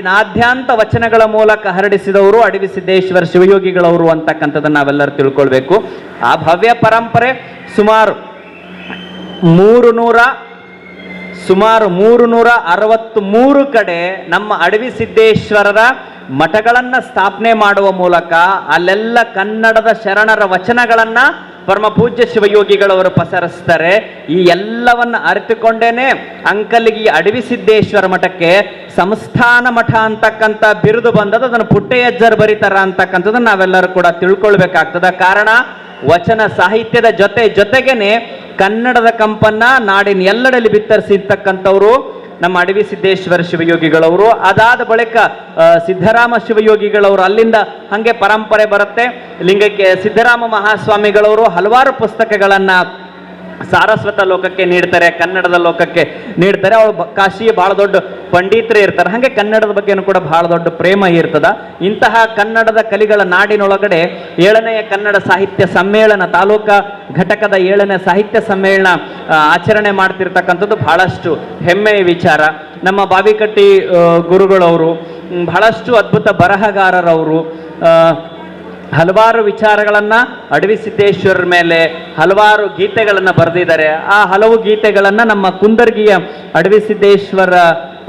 ನಾದ್ಯಾಂತ ವಚನಗಳ ಮೂಲಕ ಹರಡಿಸಿದವರು ಅಡವಿ ಸಿದ್ದೇಶ್ವರ ಶಿವಯೋಗಿಗಳವರು ಅಂತಕ್ಕಂಥದ್ದನ್ನು ನಾವೆಲ್ಲರೂ ತಿಳ್ಕೊಳ್ಬೇಕು. ಆ ಭವ್ಯ ಪರಂಪರೆ ಸುಮಾರು ಮೂರು ನೂರ ಸುಮಾರು ಮೂರು ನೂರ ಅರವತ್ತ್ ಮೂರು ಕಡೆ ನಮ್ಮ ಅಡವಿ ಸಿದ್ದೇಶ್ವರರ ಮಠಗಳನ್ನು ಸ್ಥಾಪನೆ ಮಾಡುವ ಮೂಲಕ ಅಲ್ಲೆಲ್ಲ ಕನ್ನಡದ ಶರಣರ ವಚನಗಳನ್ನ ಪರಮ ಪೂಜ್ಯ ಶಿವಯೋಗಿಗಳವರು ಪಸರಿಸ್ತಾರೆ. ಈ ಎಲ್ಲವನ್ನ ಅರಿತುಕೊಂಡೇನೆ ಅಂಕಲ್ಗೆ ಈ ಅಡವಿ ಸಿದ್ದೇಶ್ವರ ಮಠಕ್ಕೆ ಸಂಸ್ಥಾನ ಮಠ ಅಂತಕ್ಕಂಥ ಬಿರುದು ಬಂದದ್ದು. ಅದನ್ನು ಪುಟ್ಟೆಯಜ್ಜರು ಬರೀತಾರ ಅಂತಕ್ಕಂಥದ್ದನ್ನ ನಾವೆಲ್ಲರೂ ಕೂಡ ತಿಳ್ಕೊಳ್ಬೇಕಾಗ್ತದ. ಕಾರಣ ವಚನ ಸಾಹಿತ್ಯದ ಜೊತೆ ಜೊತೆಗೇನೆ ಕನ್ನಡದ ಕಂಪನ್ನ ನಾಡಿನ ಎಲ್ಲೆಡೆಯಲ್ಲಿ ಬಿತ್ತರಿಸಿರ್ತಕ್ಕಂಥವ್ರು ನಮ್ಮ ಅಡವಿ ಸಿದ್ದೇಶ್ವರ ಶಿವಯೋಗಿಗಳವರು, ಅದಾದ ಬಳಿಕ ಸಿದ್ದರಾಮ ಶಿವಯೋಗಿಗಳವರು ಅಲ್ಲಿಂದ ಹಂಗೆ ಪರಂಪರೆ ಬರುತ್ತೆ. ಲಿಂಗಕ್ಕೆ ಸಿದ್ದರಾಮ ಮಹಾಸ್ವಾಮಿಗಳವರು ಹಲವಾರು ಪುಸ್ತಕಗಳನ್ನ ಸಾರಸ್ವತ ಲೋಕಕ್ಕೆ ನೀಡ್ತಾರೆ, ಕನ್ನಡದ ಲೋಕಕ್ಕೆ ನೀಡ್ತಾರೆ. ಅವ್ರು ಕಾಶಿ ಬಹಳ ದೊಡ್ಡ ಪಂಡಿತರು ಇರ್ತಾರೆ. ಹಾಗೆ ಕನ್ನಡದ ಬಗ್ಗೆನೂ ಕೂಡ ಬಹಳ ದೊಡ್ಡ ಪ್ರೇಮ ಇರ್ತದ. ಇಂತಹ ಕನ್ನಡದ ಕಲಿಗಳ ನಾಡಿನೊಳಗಡೆ ಏಳನೆಯ ಕನ್ನಡ ಸಾಹಿತ್ಯ ಸಮ್ಮೇಳನ, ತಾಲೂಕಾ ಘಟಕದ ಏಳನೇ ಸಾಹಿತ್ಯ ಸಮ್ಮೇಳನ ಆಚರಣೆ ಮಾಡ್ತಿರ್ತಕ್ಕಂಥದ್ದು ಬಹಳಷ್ಟು ಹೆಮ್ಮೆಯ ವಿಚಾರ. ನಮ್ಮ ಬಾವಿಕಟ್ಟಿ ಗುರುಗಳವರು ಬಹಳಷ್ಟು ಅದ್ಭುತ ಬರಹಗಾರರವರು ಹಲವಾರು ವಿಚಾರಗಳನ್ನು ಅಡವಿ ಸಿದ್ದೇಶ್ವರರ ಮೇಲೆ ಹಲವಾರು ಗೀತೆಗಳನ್ನು ಬರೆದಿದ್ದಾರೆ. ಆ ಹಲವು ಗೀತೆಗಳನ್ನು ನಮ್ಮ ಕುಂದರ್ಗಿಯ ಅಡವಿ ಸಿದ್ದೇಶ್ವರ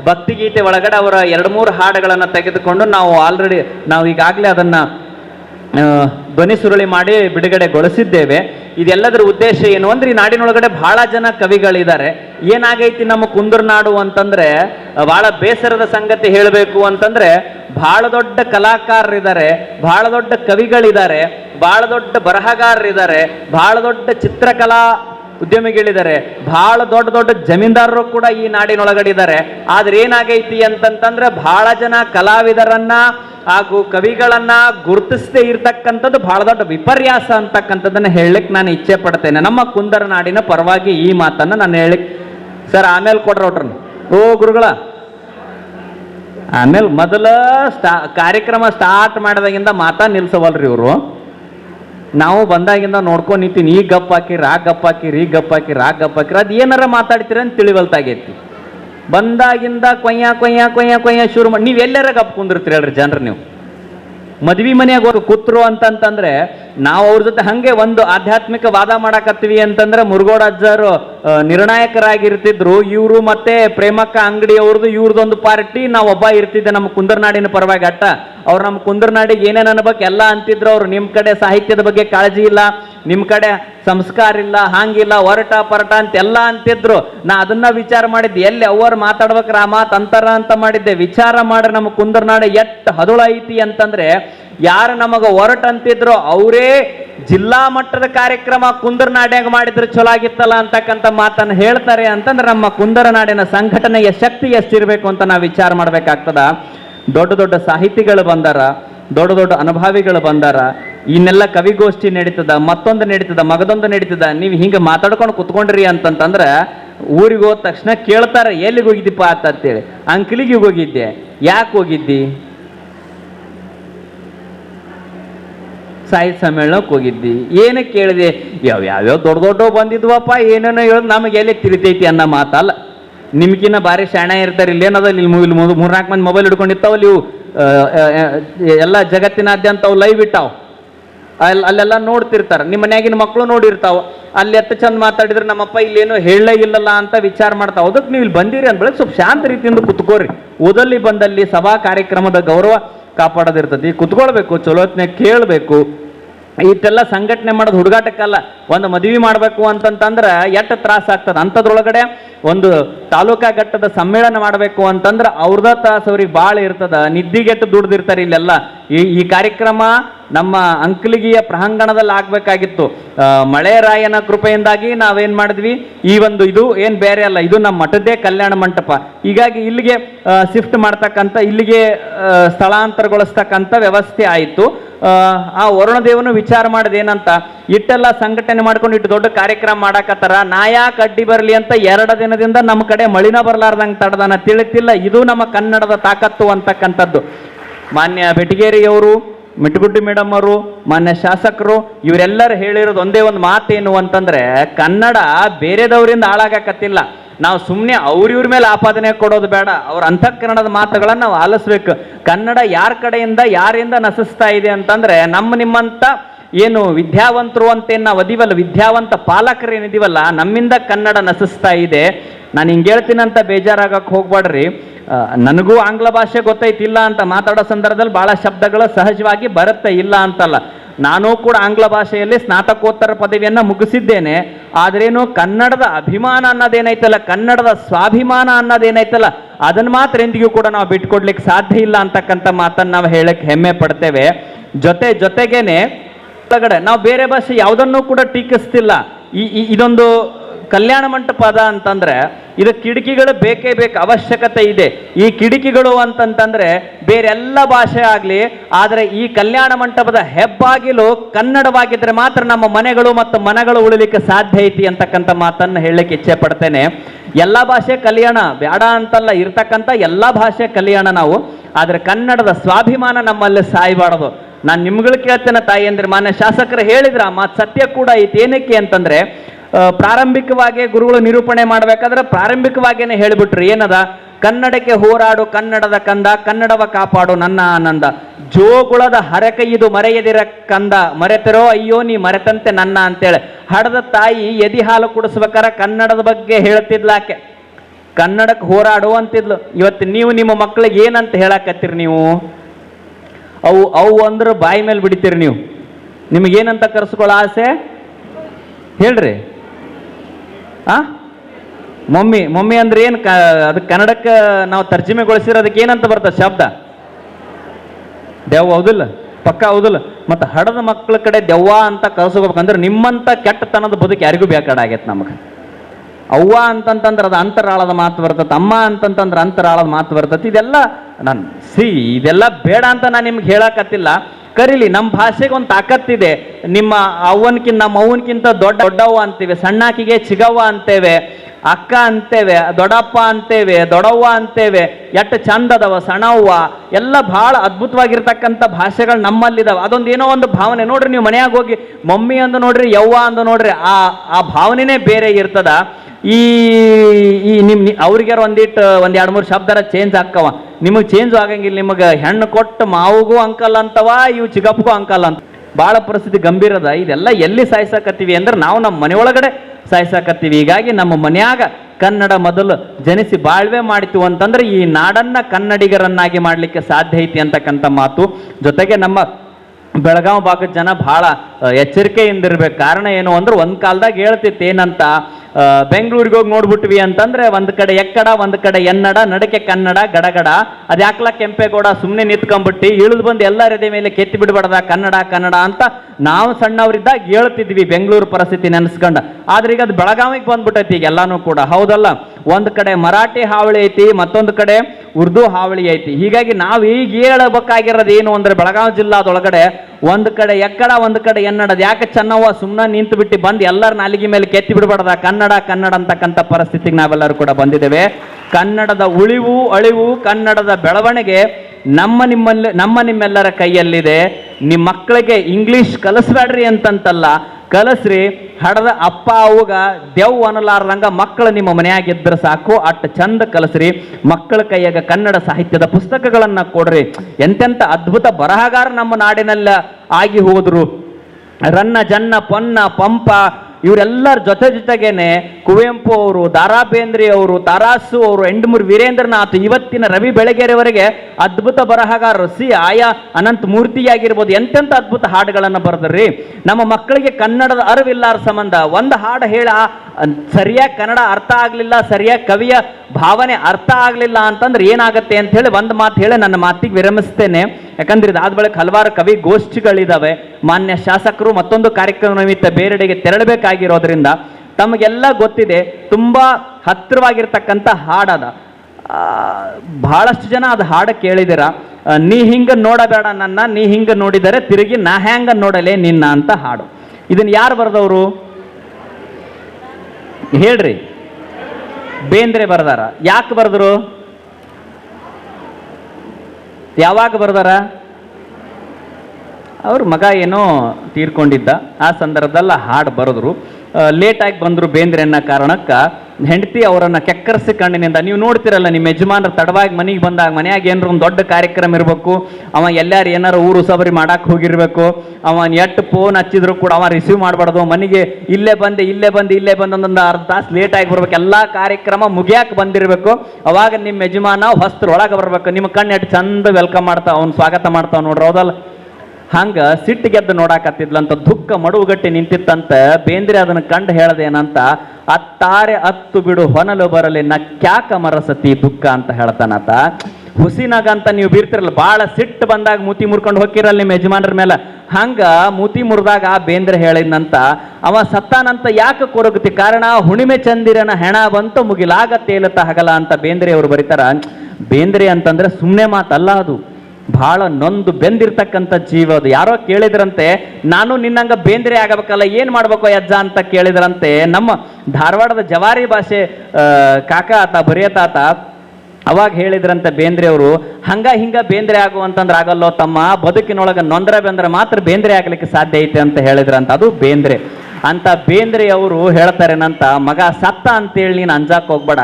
ಭಕ್ತಿಗೀತೆ ಒಳಗಡೆ ಅವರ ಎರಡು ಮೂರು ಹಾಡುಗಳನ್ನು ತೆಗೆದುಕೊಂಡು ನಾವು ಆಲ್ರೆಡಿ ನಾವು ಈಗಾಗಲೇ ಅದನ್ನ ಧ್ವನಿ ಸುರುಳಿ ಮಾಡಿ ಬಿಡುಗಡೆಗೊಳಿಸಿದ್ದೇವೆ. ಇದೆಲ್ಲದರ ಉದ್ದೇಶ ಏನು ಅಂದ್ರೆ ಈ ನಾಡಿನೊಳಗಡೆ ಬಹಳ ಜನ ಕವಿಗಳಿದ್ದಾರೆ. ಏನಾಗೈತಿ ನಮ್ಮ ಕುಂದರ್ನಾಡು ಅಂತಂದ್ರೆ ಬಹಳ ಬೇಸರದ ಸಂಗತಿ ಹೇಳಬೇಕು ಅಂತಂದ್ರೆ ಬಹಳ ದೊಡ್ಡ ಕಲಾಕಾರರಿದ್ದಾರೆ ಬಹಳ ದೊಡ್ಡ ಕವಿಗಳಿದ್ದಾರೆ ಬಹಳ ದೊಡ್ಡ ಬರಹಗಾರರಿದ್ದಾರೆ ಬಹಳ ದೊಡ್ಡ ಚಿತ್ರಕಲಾ ಉದ್ಯಮಿಗಳಿದ್ದಾರೆ ಬಹಳ ದೊಡ್ಡ ದೊಡ್ಡ ಜಮೀನ್ದಾರರು ಕೂಡ ಈ ನಾಡಿನೊಳಗಡೆ ಇದ್ದಾರೆ ಆದ್ರೆ ಏನಾಗೈತಿ ಅಂತಂತಂದ್ರೆ ಬಹಳ ಜನ ಕಲಾವಿದರನ್ನ ಹಾಗೂ ಕವಿಗಳನ್ನ ಗುರುತಿಸದೇ ಇರ್ತಕ್ಕಂಥದ್ದು ಬಹಳ ದೊಡ್ಡ ವಿಪರ್ಯಾಸ ಅಂತಕ್ಕಂಥದ್ದನ್ನ ಹೇಳಲಿಕ್ಕೆ ನಾನು ಇಚ್ಛೆ ಪಡ್ತೇನೆ. ನಮ್ಮ ಕುಂದರ ನಾಡಿನ ಪರವಾಗಿ ಈ ಮಾತನ್ನ ನಾನು ಹೇಳಿ ಸರ್, ಆಮೇಲೆ ಕೊಡ್ರಿ ಓ ಗುರುಗಳ ಆಮೇಲೆ ಮೊದಲ ಸ್ಟಾ ಕಾರ್ಯಕ್ರಮ ಸ್ಟಾರ್ಟ್ ಮಾಡಿದಾಗಿಂದ ಮಾತಾ ನಿಲ್ಸವಲ್ರಿ ಇವರು. ನಾವು ಬಂದಾಗಿಂದ ನೋಡ್ಕೊಂಡು ನಿಂತೀನಿ, ಈ ಗಪ್ ಹಾಕಿರಿ ಆ ಗಪ್ ಹಾಕಿರಿ ಈ ಗಪ್ ಹಾಕಿರಿ ಆ ಗಪ್ ಅದು ಏನಾರ ಮಾತಾಡ್ತೀರ ಅಂತ ತಿಳಿವಲ್ತಾಗೈತಿ. ಬಂದಾಗಿಂದ ಕೊಯ್ಯ ಕೊಯ್ಯ ಕೊಯ್ಯ ಕೊಯ್ಯ ಶುರು ಮಾಡಿ ನೀವು ಎಲ್ಲಾರ ಗಪ್ ಕುಂದಿರ್ತೀರಿ ಹೇಳ್ರಿ ಜನರು ನೀವು. ಮದ್ವಿ ಮನೆಯಾಗ ಕೂತ್ರು ಅಂತಂತಂದ್ರೆ ನಾವು ಅವ್ರ ಜೊತೆ ಹಂಗೆ ಒಂದು ಆಧ್ಯಾತ್ಮಿಕ ವಾದ ಮಾಡಾಕತ್ತೀವಿ ಅಂತಂದ್ರೆ ಮುರುಗೋಡ ಅಜ್ಜರು ಆ, ನಿರ್ಣಾಯಕರಾಗಿರ್ತಿದ್ರು. ಇವರು ಮತ್ತೆ ಪ್ರೇಮಕ್ಕ ಅಂಗಡಿ ಅವ್ರದ್ದು ಇವ್ರದೊಂದು ಪಾರ್ಟಿ ನಾವು ಒಬ್ಬ ಇರ್ತಿದ್ದೆ ನಮ್ಮ ಕುಂದರ್ನಾಡಿನ ಪರವಾಗಿ. ಅಟ್ಟ ಅವ್ರು ನಮ್ಮ ಕುಂದರ್ನಾಡಿಗೆ ಏನೇನು ಅನ್ಬೇಕು ಎಲ್ಲ ಅಂತಿದ್ರು ಅವ್ರು. ನಿಮ್ಮ ಕಡೆ ಸಾಹಿತ್ಯದ ಬಗ್ಗೆ ಕಾಳಜಿ ಇಲ್ಲ. ನಿಮ್ಮ ಕಡೆ ಸಂಸ್ಕಾರ ಇಲ್ಲ, ಹಾಂಗಿಲ್ಲ ಹೊರಟ ಪರಟ ಅಂತೆಲ್ಲ ಅಂತಿದ್ರು. ನಾ ಅದನ್ನ ವಿಚಾರ ಮಾಡಿದ್ದೆ. ಎಲ್ಲಿ ಅವ್ರು ಮಾತಾಡ್ಬೇಕ್ರ ಆ ಮಾತು ಅಂತಾರ ಅಂತ ಮಾಡಿದ್ದೆ. ವಿಚಾರ ಮಾಡ್ರೆ ನಮ್ಮ ಕುಂದರ್ನಾಡು ಎಟ್ ಹದುಳ ಐತಿ ಅಂತಂದ್ರೆ, ಯಾರು ನಮಗ ಹೊರಟ ಅಂತಿದ್ರು ಅವರೇ ಜಿಲ್ಲಾ ಮಟ್ಟದ ಕಾರ್ಯಕ್ರಮ ಕುಂದರ್ನಾಡ್ಯಾಗ ಮಾಡಿದ್ರೆ ಚಲೋ ಆಗಿತ್ತಲ್ಲ ಅಂತಕ್ಕಂಥ ಮಾತನ್ನ ಹೇಳ್ತಾರೆ ಅಂತಂದ್ರೆ ನಮ್ಮ ಕುಂದರನಾಡಿನ ಸಂಘಟನೆಯ ಶಕ್ತಿ ಎಷ್ಟಿರಬೇಕು ಅಂತ ನಾವು ವಿಚಾರ ಮಾಡ್ಬೇಕಾಗ್ತದ. ದೊಡ್ಡ ದೊಡ್ಡ ಸಾಹಿತಿಗಳು ಬಂದಾರ, ದೊಡ್ಡ ದೊಡ್ಡ ಅನುಭಾವಿಗಳು ಬಂದಾರ. ಇನ್ನೆಲ್ಲ ಕವಿಗೋಷ್ಠಿ ನಡೀತದ ಮತ್ತೊಂದು ನಡೀತದ ಮಗದೊಂದು ನಡೀತದ ನೀವು ಹಿಂಗೆ ಮಾತಾಡ್ಕೊಂಡು ಕುತ್ಕೊಂಡ್ರಿ ಅಂತಂತಂದ್ರೆ ಊರಿಗೆ ಹೋದ ತಕ್ಷಣ ಕೇಳ್ತಾರೆ ಎಲ್ಲಿಗೆ ಹೋಗಿದ್ದೀಪ ಅಂತ ಅಂತೇಳಿ. ಅಂಕಲಿಗೆ ಹೋಗಿದ್ದೆ. ಯಾಕೆ ಹೋಗಿದ್ದಿ? ಸಾಹಿತ್ಯ ಸಮ್ಮೇಳನಕ್ಕೆ ಹೋಗಿದ್ದಿ. ಏನಕ್ಕೆ ಕೇಳಿದೆ? ಯಾವ ಯಾವ್ಯಾವ ದೊಡ್ಡ ದೊಡ್ಡ ಬಂದಿದ್ವಪ್ಪ ಏನೇನೋ ಹೇಳೋದು ನಮಗೆ ಎಲ್ಲಿ ತಿಳಿತೈತಿ ಅನ್ನೋ ಮಾತಲ್ಲ. ನಿಮ್ಗಿನ್ನ ಭಾರಿ ಶಾಣ ಇರ್ತಾರೆ ಇಲ್ಲೇನದ ಇಲ್ಲಿ ಮೂರ್ನಾಲ್ಕು ಮಂದಿ ಮೊಬೈಲ್ ಹಿಡ್ಕೊಂಡಿರ್ತಾವಲ್ಲಿ ಇವು, ಎಲ್ಲ ಜಗತ್ತಿನಾದ್ಯಂತ ಅವು ಲೈವ್ ಇಟ್ಟಾವ. ಅಲ್ಲಿ ಅಲ್ಲೆಲ್ಲ ನೋಡ್ತಿರ್ತಾರೆ. ನಿಮ್ಮ ಮನ್ಯಾಗಿನ ಮಕ್ಕಳು ನೋಡಿರ್ತಾವ. ಅಲ್ಲಿ ಎತ್ತ ಚಂದ ಮಾತಾಡಿದ್ರೆ ನಮ್ಮಪ್ಪ ಇಲ್ಲೇನು ಹೇಳೇ ಇಲ್ಲಲ್ಲ ಅಂತ ವಿಚಾರ ಮಾಡ್ತಾವ. ಅದಕ್ಕೆ ನೀವು ಇಲ್ಲಿ ಬಂದಿರಿ ಅಂದ್ಬಳಿ ಸ್ವಲ್ಪ ಶಾಂತ ರೀತಿಯಿಂದ ಕುತ್ಕೋರಿ. ಓದಲ್ಲಿ ಬಂದಲ್ಲಿ ಸಭಾ ಕಾರ್ಯಕ್ರಮದ ಗೌರವ ಕಾಪಾಡೋದಿರ್ತದೆ. ಕುತ್ಕೊಳ್ಬೇಕು, ಚಲೋತ್ನೆ ಕೇಳಬೇಕು. ಇಷ್ಟೆಲ್ಲ ಸಂಘಟನೆ ಮಾಡೋದು ಹುಡುಗಾಟಕ್ಕಲ್ಲ. ಒಂದು ಮದುವೆ ಮಾಡಬೇಕು ಅಂತಂತಂದ್ರೆ ಎಷ್ಟು ತ್ರಾಸ ಆಗ್ತದೆ? ಅಂಥದ್ರೊಳಗಡೆ ಒಂದು ತಾಲೂಕಾ ಘಟ್ಟದ ಸಮ್ಮೇಳನ ಮಾಡಬೇಕು ಅಂತಂದ್ರೆ ಅವ್ರದ ತ್ರಾಸ ಅವ್ರಿಗೆ ಭಾಳ ಇರ್ತದ. ನಿದ್ದಿಗೆಟ್ಟು ದುಡ್ದಿರ್ತಾರೆ ಇಲ್ಲೆಲ್ಲ. ಈ ಈ ಕಾರ್ಯಕ್ರಮ ನಮ್ಮ ಅಂಕಲಿಗಿಯ ಪ್ರಾಂಗಣದಲ್ಲಿ ಆಗಬೇಕಾಗಿತ್ತು. ಮಳೆ ಮಳೆರಾಯನ ಕೃಪೆಯಿಂದಾಗಿ ನಾವೇನು ಮಾಡಿದ್ವಿ? ಈ ಒಂದು ಇದು ಏನು ಬೇರೆ ಅಲ್ಲ, ಇದು ನಮ್ಮ ಮಠದ್ದೇ ಕಲ್ಯಾಣ ಮಂಟಪ. ಹೀಗಾಗಿ ಇಲ್ಲಿಗೆ ಶಿಫ್ಟ್ ಮಾಡ್ತಕ್ಕಂಥ, ಇಲ್ಲಿಗೆ ಸ್ಥಳಾಂತರಗೊಳಿಸ್ತಕ್ಕಂಥ ವ್ಯವಸ್ಥೆ ಆಯಿತು. ಆ ವರುಣದೇವನು ವಿಚಾರ ಮಾಡಿದ ಏನಂತ ಇಟ್ಟೆಲ್ಲ ಸಂಘಟನೆ ಮಾಡ್ಕೊಂಡು ಇಟ್ಟು ದೊಡ್ಡ ಕಾರ್ಯಕ್ರಮ ಮಾಡಾಕತ್ತಾರ. ನಾ ಯಾಕೆ ಅಡ್ಡಿ ಬರಲಿ ಅಂತ ಎರಡು ದಿನದಿಂದ ನಮ್ಮ ಕಡೆ ಮಳಿನ ಬರಲಾರ್ದಂಗೆ ತಡದನ ತಿಳಿತಿಲ್ಲ. ಇದು ನಮ್ಮ ಕನ್ನಡದ ತಾಕತ್ತು ಅಂತಕ್ಕಂಥದ್ದು. ಮಾನ್ಯ ಬೆಟಗೇರಿಯವರು, ಮಿಟ್ಗುಡ್ಡಿ ಮೇಡಮ್ ಅವರು, ಮಾನ್ಯ ಶಾಸಕರು, ಇವರೆಲ್ಲರೂ ಹೇಳಿರೋದು ಒಂದೇ ಒಂದು ಮಾತೇನು ಅಂತಂದ್ರೆ, ಕನ್ನಡ ಬೇರೆದವರಿಂದ ಹಾಳಾಗಕತ್ತಿಲ್ಲ. ನಾವು ಸುಮ್ಮನೆ ಅವ್ರಿವ್ರ ಮೇಲೆ ಆಪಾದನೆ ಕೊಡೋದು ಬೇಡ. ಅವ್ರ ಅಂತಃಕರಣದ ಮಾತುಗಳನ್ನು ನಾವು ಆಲಿಸ್ಬೇಕು. ಕನ್ನಡ ಯಾರ ಕಡೆಯಿಂದ, ಯಾರಿಂದ ನಶಿಸ್ತಾ ಇದೆ ಅಂತಂದ್ರೆ ನಮ್ಮ ನಿಮ್ಮಂತ ಏನು ವಿದ್ಯಾವಂತರು ಅಂತೇನು ನಾವು ಅದೀವಲ್ಲ, ವಿದ್ಯಾವಂತ ಪಾಲಕರು ಏನಿದೀವಲ್ಲ ನಮ್ಮಿಂದ ಕನ್ನಡ ನಶಿಸ್ತಾ ಇದೆ. ನಾನು ಹಿಂಗೆ ಹೇಳ್ತೀನಂತ ಬೇಜಾರಾಗಕ್ಕೆ ಹೋಗ್ಬೇಡ್ರಿ ನನಗೂ ಆಂಗ್ಲ ಭಾಷೆ ಗೊತ್ತೈತಿಲ್ಲ ಅಂತ ಮಾತಾಡೋ ಸಂದರ್ಭದಲ್ಲಿ ಭಾಳ ಶಬ್ದಗಳು ಸಹಜವಾಗಿ ಬರುತ್ತೆ, ಇಲ್ಲ ಅಂತಲ್ಲ. ನಾನು ಕೂಡ ಆಂಗ್ಲ ಭಾಷೆಯಲ್ಲಿ ಸ್ನಾತಕೋತ್ತರ ಪದವಿಯನ್ನು ಮುಗಿಸಿದ್ದೇನೆ. ಆದ್ರೇನು ಕನ್ನಡದ ಅಭಿಮಾನ ಅನ್ನೋದೇನೈತಲ್ಲ, ಕನ್ನಡದ ಸ್ವಾಭಿಮಾನ ಅನ್ನೋದೇನೈತಲ್ಲ, ಅದನ್ನ ಮಾತ್ರ ಎಂದಿಗೂ ಕೂಡ ನಾವು ಬಿಟ್ಕೊಡ್ಲಿಕ್ಕೆ ಸಾಧ್ಯ ಇಲ್ಲ ಅಂತಕ್ಕಂಥ ಮಾತನ್ನು ನಾವು ಹೇಳಕ್ಕೆ ಹೆಮ್ಮೆ ಪಡ್ತೇವೆ. ಜೊತೆ ಜೊತೆಗೇನೆ ಒಳಗಡೆ ನಾವು ಬೇರೆ ಭಾಷೆ ಯಾವುದನ್ನು ಕೂಡ ಟೀಕಿಸ್ತಿಲ್ಲ. ಈ, ಇದೊಂದು ಕಲ್ಯಾಣ ಮಂಟಪ ಅದ ಅಂತಂದ್ರೆ ಇದು ಕಿಟಕಿಗಳು ಬೇಕೇ ಬೇಕು, ಅವಶ್ಯಕತೆ ಇದೆ. ಈ ಕಿಟಕಿಗಳು ಅಂತಂತಂದ್ರೆ ಬೇರೆಲ್ಲ ಭಾಷೆ ಆಗಲಿ, ಆದರೆ ಈ ಕಲ್ಯಾಣ ಮಂಟಪದ ಹೆಬ್ಬಾಗಿಲು ಕನ್ನಡವಾಗಿದ್ರೆ ಮಾತ್ರ ನಮ್ಮ ಮನೆಗಳು ಮತ್ತು ಮನಗಳು ಉಳಿಲಿಕ್ಕೆ ಸಾಧ್ಯ ಐತಿ ಅಂತಕ್ಕಂಥ ಮಾತನ್ನು ಹೇಳಲಿಕ್ಕೆ ಇಚ್ಛೆ ಪಡ್ತೇನೆ. ಎಲ್ಲ ಭಾಷೆ ಕಲ್ಯಾಣ ಬೇಡ ಅಂತಲ್ಲ ಇರ್ತಕ್ಕಂಥ ಎಲ್ಲ ಭಾಷೆ ಕಲ್ಯಾಣ ನಾವು. ಆದರೆ ಕನ್ನಡದ ಸ್ವಾಭಿಮಾನ ನಮ್ಮಲ್ಲಿ ಸಾಯಬಾರದು. ನಾನು ನಿಮ್ಗಳು ಕೇಳ್ತೇನೆ ತಾಯಿ ಅಂದ್ರೆ ಮಾನ್ಯ ಶಾಸಕರು ಹೇಳಿದ್ರ ಮಾತು ಸತ್ಯ ಕೂಡ ಐತಿ. ಏನಕ್ಕೆ ಅಂತಂದ್ರೆ ಪ್ರಾರಂಭಿಕವಾಗಿ ಗುರುಗಳು ನಿರೂಪಣೆ ಮಾಡ್ಬೇಕಾದ್ರೆ ಪ್ರಾರಂಭಿಕವಾಗಿನೇ ಹೇಳಿಬಿಟ್ರು, ಏನದ? ಕನ್ನಡಕ್ಕೆ ಹೋರಾಡು, ಕನ್ನಡದ ಕಂದ, ಕನ್ನಡವ ಕಾಪಾಡು, ನನ್ನ ಆನಂದ. ಜೋಗುಳದ ಹರಕೆ ಇದು ಮರೆಯದಿರ ಕಂದ. ಮರೆತರೋ, ಅಯ್ಯೋ, ನೀ ಮರೆತಂತೆ ನನ್ನ ಅಂತೇಳಿ. ಹಡದ ತಾಯಿ ಎದಿ ಹಾಲು ಕುಡಿಸ್ಬೇಕಾರ, ಕನ್ನಡದ ಬಗ್ಗೆ ಹೇಳ್ತಿದ್ಲಾಕೆ ಕನ್ನಡಕ್ಕೆ ಹೋರಾಡು ಅಂತಿದ್ಲು. ಇವತ್ತು ನೀವು ನಿಮ್ಮ ಮಕ್ಕಳಿಗೆ ಏನಂತ ಹೇಳಕತ್ತೀರಿ ನೀವು? ಅವು ಅವು ಅಂದ್ರೆ ಬಾಯಿ ಮೇಲೆ ಬಿಡ್ತೀರಿ ನೀವು. ನಿಮಗೇನಂತ ಕರೆಸ್ಕೊಳ್ಳೋ ಆಸೆ? ಹೇಳ್ರಿ. ಆ? ಮಮ್ಮಿ ಮಮ್ಮಿ ಅಂದ್ರೆ ಏನು ಅದಕ್ಕೆ ಕನ್ನಡಕ್ಕೆ ನಾವು ತರ್ಜಮೆಗೊಳಿಸಿರೋ ಅದಕ್ಕೆ ಏನಂತ ಬರ್ತದೆ ಶಬ್ದ? ದೆವ್ವ ಹೌದಿಲ್ಲ? ಪಕ್ಕ ಹೌದಿಲ್ಲ? ಮತ್ತು ಹಡದ ಮಕ್ಕಳ ಕಡೆ ದೆವ್ವ ಅಂತ ಕಳ್ಸ್ಕೋಬೇಕಂದ್ರೆ ನಿಮ್ಮಂಥ ಕೆಟ್ಟತನದ ಬದುಕು ಯಾರಿಗೂ ಬೇಕಾಡಾಗೈತೆ ನಮಗೆ. ಅವ್ವ ಅಂತಂತಂದ್ರೆ ಅದು ಅಂತರಾಳದ ಮಾತು ಬರ್ತದೆ ಅಮ್ಮ ಅಂತಂತಂದ್ರೆ ಅಂತರಾಳದ ಮಾತು ಬರ್ತದೆ ಇದೆಲ್ಲ ನಾನು ಸಿ, ಇದೆಲ್ಲ ಬೇಡ ಅಂತ ನಾನು ನಿಮ್ಗೆ ಹೇಳಕತ್ತಿಲ್ಲ. ಕರೀಲಿ ನಮ್ಮ ಭಾಷೆಗೆ ಒಂದು ತಾಕತ್ತಿದೆ. ನಿಮ್ಮ ಅವ್ವನ್ಕಿಂತ ನಮ್ಮ ಅವ್ವನ್ಕಿಂತ ದೊಡ್ಡ ದೊಡ್ಡವ್ವ ಅಂತೀವಿ, ಸಣ್ಣಾಕಿಗೆ ಚಿಗವ್ವ ಅಂತೇವೆ, ಅಕ್ಕ ಅಂತೇವೆ, ದೊಡ್ಡಪ್ಪ ಅಂತೇವೆ ದೊಡವ್ವ ಅಂತೇವೆ ಎಷ್ಟು ಚಂದ ಅದಾವ ಸಣವ್ವ ಎಲ್ಲ ಭಾಳ ಅದ್ಭುತವಾಗಿರ್ತಕ್ಕಂಥ ಭಾಷೆಗಳು ನಮ್ಮಲ್ಲಿದ್ದಾವೆ ಅದೊಂದು ಏನೋ ಒಂದು ಭಾವನೆ. ನೋಡ್ರಿ, ನೀವು ಮನ್ಯಾಗ ಹೋಗಿ, ಮಮ್ಮಿ ಅಂದು ನೋಡ್ರಿ, ಯವ್ವ ಅಂದು ನೋಡ್ರಿ, ಆ ಆ ಭಾವನೆನೇ ಬೇರೆ ಇರ್ತದ. ಈ ಈ ನಿಮ್ ಅವ್ರಿಗ್ಯಾರ ಒಂದಿಟ್ಟು ಒಂದ್ ಎರಡು ಮೂರು ಶಬ್ದಾರ ಚೇಂಜ್ ಆಕ್ಕವ ನಿಮಗೆ ಚೇಂಜ್ ಆಗಂಗಿಲ್ಲ, ನಿಮಗೆ ಹೆಣ್ಣು ಕೊಟ್ಟು ಮಾವುಗೂ ಅಂಕಲ್ ಅಂತವ, ಇವು ಚಿಗಪ್ಪಗೂ ಅಂಕಲ್ ಅಂತ. ಭಾಳ ಪರಿಸ್ಥಿತಿ ಗಂಭೀರ ಅದ. ಇದೆಲ್ಲ ಎಲ್ಲಿ ಸಾಯಿಸಾಕತ್ತೀವಿ ಅಂದ್ರೆ ನಾವು ನಮ್ಮ ಮನೆಯೊಳಗಡೆ ಸಾಯಿಸಾಕತ್ತೀವಿ. ಹೀಗಾಗಿ ನಮ್ಮ ಮನೆಯಾಗ ಕನ್ನಡ ಮೊದಲು ಜನಿಸಿ ಬಾಳ್ವೆ ಮಾಡಿತು ಅಂತಂದ್ರೆ ಈ ನಾಡನ್ನ ಕನ್ನಡಿಗರನ್ನಾಗಿ ಮಾಡಲಿಕ್ಕೆ ಸಾಧ್ಯ ಐತಿ ಅಂತಕ್ಕಂಥ ಮಾತು. ಜೊತೆಗೆ ನಮ್ಮ ಬೆಳಗಾವಿ ಭಾಗದ ಜನ ಬಹಳ ಎಚ್ಚರಿಕೆಯಿಂದ ಇರ್ಬೇಕು ಕಾರಣ ಏನು ಅಂದ್ರೆ ಒಂದ್ ಕಾಲದಾಗ ಹೇಳ್ತಿತ್ತು, ಏನಂತ ಬೆಂಗಳೂರಿಗೆ ಹೋಗಿ ನೋಡ್ಬಿಟ್ವಿ ಅಂತಂದ್ರೆ ಒಂದ್ ಕಡೆ ಎಕ್ಕಡ, ಒಂದ್ ಕಡೆ ಎನ್ನಡ, ನಡಕೆ ಕನ್ನಡ, ಗಡಗಡ. ಅದ್ ಯಾಕ್ಲ ಕೆಂಪೇಗೌಡ ಸುಮ್ಮನೆ ನಿಂತ್ಕೊಂಡ್ಬಿಟ್ಟು, ಇಳಿದು ಬಂದು ಎಲ್ಲ ಎದೆ ಮೇಲೆ ಕೆತ್ತಿ ಬಿಡಬಾರ್ದ ಕನ್ನಡ ಕನ್ನಡ ಅಂತ ನಾವು ಸಣ್ಣವರಿದ್ದಾಗ ಹೇಳ್ತಿದ್ವಿ ಬೆಂಗಳೂರು ಪರಿಸ್ಥಿತಿ ನೆನೆಸ್ಕೊಂಡ. ಆದ್ರೆ ಈಗ ಅದು ಬೆಳಗಾವಿಗೆ ಬಂದ್ಬಿಟ್ಟೈತಿ ಈಗ ಎಲ್ಲಾನು ಕೂಡ. ಹೌದಲ್ಲ? ಒಂದ್ ಕಡೆ ಮರಾಠಿ ಹಾವಳಿ ಐತಿ, ಮತ್ತೊಂದು ಕಡೆ ಉರ್ದು ಹಾವಳಿ ಐತಿ. ಹೀಗಾಗಿ ನಾವು ಈಗ ಹೇಳಬೇಕಾಗಿರೋದು ಏನು ಅಂದ್ರೆ ಬೆಳಗಾವಿ ಜಿಲ್ಲಾದೊಳಗಡೆ ಒಂದು ಕಡೆ ಎಕ್ಕಡ, ಒಂದು ಕಡೆ ಎನ್ನಡದ. ಯಾಕೆ ಚೆನ್ನವ್ವ ಸುಮ್ಮನೆ ನಿಂತು ಬಿಟ್ಟು ಬಂದು ಎಲ್ಲರ ನಾಲಿಗೆ ಮೇಲೆ ಕೆತ್ತಿ ಬಿಡಬಾರ್ದ? ಕನ್ನಡ ಕನ್ನಡ ಅಂತಕ್ಕಂಥ ಪರಿಸ್ಥಿತಿಗೆ ನಾವೆಲ್ಲರೂ ಕೂಡ ಬಂದಿದ್ದೇವೆ. ಕನ್ನಡದ ಉಳಿವು, ಅಳಿವು, ಕನ್ನಡದ ಬೆಳವಣಿಗೆ ನಮ್ಮ ನಿಮ್ಮಲ್ಲಿ, ನಮ್ಮ ನಿಮ್ಮೆಲ್ಲರ ಕೈಯಲ್ಲಿದೆ. ನಿಮ್ಮ ಮಕ್ಕಳಿಗೆ ಇಂಗ್ಲಿಷ್ ಕಲಿಸ್ಬೇಡ್ರಿ ಅಂತಂತಲ್ಲ ಕಲಸ್ರಿ, ಹಡದ ಅಪ್ಪ, ಅವ್ಗ ದೆವ್ ಅನ್ನಲಾರ್ದಂಗ ಮಕ್ಕಳು ನಿಮ್ಮ ಮನೆಯಾಗಿದ್ದರೆ ಸಾಕು, ಅಟ್ ಚಂದ ಕಲಸ್ರಿ. ಮಕ್ಕಳ ಕೈಯಾಗ ಕನ್ನಡ ಸಾಹಿತ್ಯದ ಪುಸ್ತಕಗಳನ್ನ ಕೊಡ್ರಿ. ಎಂತೆಂತ ಅದ್ಭುತ ಬರಹಗಾರ ನಮ್ಮ ನಾಡಿನಲ್ಲ ಆಗಿ ಹೋದ್ರು. ರನ್ನ, ಜನ್ನ, ಪೊನ್ನ, ಪಂಪ ಇವರೆಲ್ಲರ ಜೊತೆ ಜೊತೆಗೇನೆ ಕುವೆಂಪು ಅವರು ದಾರಾ ಬೇಂದ್ರಿ ಅವರು, ತಾರಾಸು ಅವರು ಎಂಡಮೂರು ವೀರೇಂದ್ರನಾಥ್ ಇವತ್ತಿನ ರವಿ ಬೆಳಗೆರೆವರೆಗೆ ಅದ್ಭುತ ಬರಹಗಾರರು ಸಿ ಆಯಾ ಅನಂತ ಮೂರ್ತಿಯಾಗಿರ್ಬೋದು. ಎಂತೆಂಥ ಅದ್ಭುತ ಹಾಡುಗಳನ್ನು ಬರೆದ್ರಿ. ನಮ್ಮ ಮಕ್ಕಳಿಗೆ ಕನ್ನಡದ ಅರಿವಿಲ್ಲಾರ ಸಂಬಂಧ. ಒಂದು ಹಾಡು ಹೇಳ ಸರಿಯಾಗಿ ಕನ್ನಡ ಅರ್ಥ ಆಗಲಿಲ್ಲ, ಸರಿಯಾಗಿ ಕವಿಯ ಭಾವನೆ ಅರ್ಥ ಆಗಲಿಲ್ಲ ಅಂತಂದ್ರೆ ಏನಾಗತ್ತೆ ಅಂತ ಹೇಳಿ ಒಂದು ಮಾತು ಹೇಳಿ ನನ್ನ ಮಾತಿಗೆ ವಿರಮಿಸ್ತೇನೆ. ಯಾಕಂದ್ರೆ ಇದಾದ ಬಳಿಕ ಹಲವಾರು ಕವಿ ಗೋಷ್ಠಿಗಳಿದಾವೆ. ಮಾನ್ಯ ಶಾಸಕರು ಮತ್ತೊಂದು ಕಾರ್ಯಕ್ರಮ ನಿಮಿತ್ತ ಬೇರೆಡೆಗೆ ತೆರಳಬೇಕಾಗಿರೋದ್ರಿಂದ ತಮಗೆಲ್ಲ ಗೊತ್ತಿದೆ, ತುಂಬಾ ಹತ್ತಿರವಾಗಿರ್ತಕ್ಕಂಥ ಹಾಡದ. ಬಹಳಷ್ಟು ಜನ ಅದು ಹಾಡು ಕೇಳಿದಿರ. ನೀ ಹಿಂಗ ನೋಡಬೇಡ ನನ್ನ, ನೀ ಹಿಂಗ ನೋಡಿದರೆ ತಿರುಗಿ ನಾ ಹ್ಯಾಂಗ ನೋಡಲೆ ನಿನ್ನ ಅಂತ ಹಾಡು. ಇದನ್ನ ಯಾರು ಬರೆದವರು? ಹೇಳ್ರಿ. ಬೇಂದ್ರೆ ಬರ್ದಾರ. ಯಾಕೆ ಬರೆದ್ರು? ಯಾವಾಗ ಬರ್ದಾರ? ಅವ್ರ ಮಗ ಏನೋ ತೀರ್ಕೊಂಡಿದ್ದ. ಆ ಸಂದರ್ಭದಲ್ಲಿ ಹಾಡು ಬರೆದ್ರು. ಲೇಟಾಗಿ ಬಂದರು ಬೇಂದ್ರೆ ಅನ್ನೋ ಕಾರಣಕ್ಕೆ ಹೆಂಡತಿ ಅವರನ್ನು ಕೆಕ್ಕರಿಸಿ ಕಣ್ಣಿನಿಂದ, ನೀವು ನೋಡ್ತಿರಲ್ಲ, ನಿಮ್ಮ ಯಜಮಾನ್ರು ತಡವಾಗಿ ಮನೆಗೆ ಬಂದಾಗ, ಮನೆಯಾಗ ಏನಾರ ಒಂದು ದೊಡ್ಡ ಕಾರ್ಯಕ್ರಮ ಇರಬೇಕು, ಅವ ಎಲ್ಲಾರು ಏನಾರ ಊರು ಸಬರಿ ಮಾಡಕ್ಕೆ ಹೋಗಿರ್ಬೇಕು ಅವನ್ ಎಟ್ಟು ಫೋನ್ ಹಚ್ಚಿದ್ರು ಕೂಡ ಅವ ರಿಸೀವ್ ಮಾಡಬಾರ್ದು, ಮನೆಗೆ ಇಲ್ಲೇ ಬಂದು ಇಲ್ಲೇ ಬಂದು ಇಲ್ಲೇ ಬಂದು ಒಂದೊಂದು ಅರ್ಧ ತಾಸು ಲೇಟ್ ಆಗಿ ಬರ್ಬೇಕು, ಎಲ್ಲಾ ಕಾರ್ಯಕ್ರಮ ಮುಗಿಯಾಕ ಬಂದಿರಬೇಕು, ಅವಾಗ ನಿಮ್ಮ ಯಜಮಾನ ಹೊಸ್ತ್ರ ಒಳಗೆ ಬರ್ಬೇಕು, ನಿಮ್ಮ ಕಣ್ಣು ಎಷ್ಟು ಚಂದ ವೆಲ್ಕಮ್ ಮಾಡ್ತಾವ, ಅವ್ನು ಸ್ವಾಗತ ಮಾಡ್ತಾವ ನೋಡ್ರಿ, ಹೌದಲ್ಲ? ಹಂಗ ಸಿಟ್ಟು ಗೆದ್ದು ನೋಡಾಕತ್ತಿದ್ಲಂತ ದುಃಖ ಮಡುವುಗಟ್ಟಿ ನಿಂತಿತ್ತಂತ ಬೇಂದ್ರೆ ಅದನ್ನ ಕಂಡು ಹೇಳದೇನಂತ, ಅತ್ತಾರೆ ಅತ್ತು ಬಿಡು, ಹೊನಲು ಬರಲಿ ನಕ್ಯಾಕ ಮರಸತಿ ದುಃಖ ಅಂತ ಹೇಳ್ತಾನತ. ಹುಸಿನಾಗ ಅಂತ ನೀವು ಬೀರ್ತಿರಲ್ಲ ಭಾಳ ಸಿಟ್ಟು ಬಂದಾಗ ಮೂತಿ ಮುರ್ಕೊಂಡು ಹೋಗಿರಲ್ಲ ನಿಮ್ಮ ಯಜಮಾನ್ರ ಮೇಲೆ. ಹಂಗ ಮೂತಿ ಮುರಿದಾಗ ಆ ಬೇಂದ್ರೆ ಹೇಳಿದ್ನಂತ, ಅವ ಸತ್ತಾನಂತ ಯಾಕೆ ಕೊರಗುತ್ತಿ? ಕಾರಣ ಹುಣಿಮೆ ಚಂದಿರನ ಹೆಣ ಬಂತು, ಮುಗಿಲಾಗ ತೇಲತ ಹಗಲ ಅಂತ ಬೇಂದ್ರೆ ಅವರು ಬರೀತಾರ. ಬೇಂದ್ರೆ ಅಂತಂದ್ರೆ ಸುಮ್ಮನೆ ಮಾತಲ್ಲ ಅದು. ಬಹಳ ನೊಂದು ಬೆಂದಿರ್ತಕ್ಕಂಥ ಜೀವ ಅದು. ಯಾರೋ ಕೇಳಿದ್ರಂತೆ, ನಾನು ನಿನ್ನಂಗ ಬೇಂದ್ರೆ ಆಗಬೇಕಲ್ಲ, ಏನು ಮಾಡ್ಬೇಕು ಅಜ್ಜ ಅಂತ ಕೇಳಿದ್ರಂತೆ, ನಮ್ಮ ಧಾರವಾಡದ ಜವಾರಿ ಭಾಷೆ ಕಾಕ ಆತ ಬರಿಯತಾತ ಅವಾಗ ಹೇಳಿದ್ರಂತೆ ಬೇಂದ್ರೆ ಅವರು, ಹಂಗ ಹಿಂಗ ಬೇಂದ್ರೆ ಆಗುವಂತಂದ್ರೆ ಆಗಲ್ಲೋ ತಮ್ಮ, ಬದುಕಿನೊಳಗ ನೊಂದ್ರ ಬೆಂದ್ರೆ ಮಾತ್ರ ಬೇಂದ್ರೆ ಆಗ್ಲಿಕ್ಕೆ ಸಾಧ್ಯ ಐತೆ ಅಂತ ಹೇಳಿದ್ರಂತ. ಅದು ಬೇಂದ್ರೆ. ಅಂತ ಬೇಂದ್ರೆ ಅವರು ಹೇಳ್ತಾರೇನಂತ ಮಗ ಸತ್ತ ಅಂತೇಳಿ ನೀನು ಅಂಜಾಕ್ ಹೋಗ್ಬೇಡ.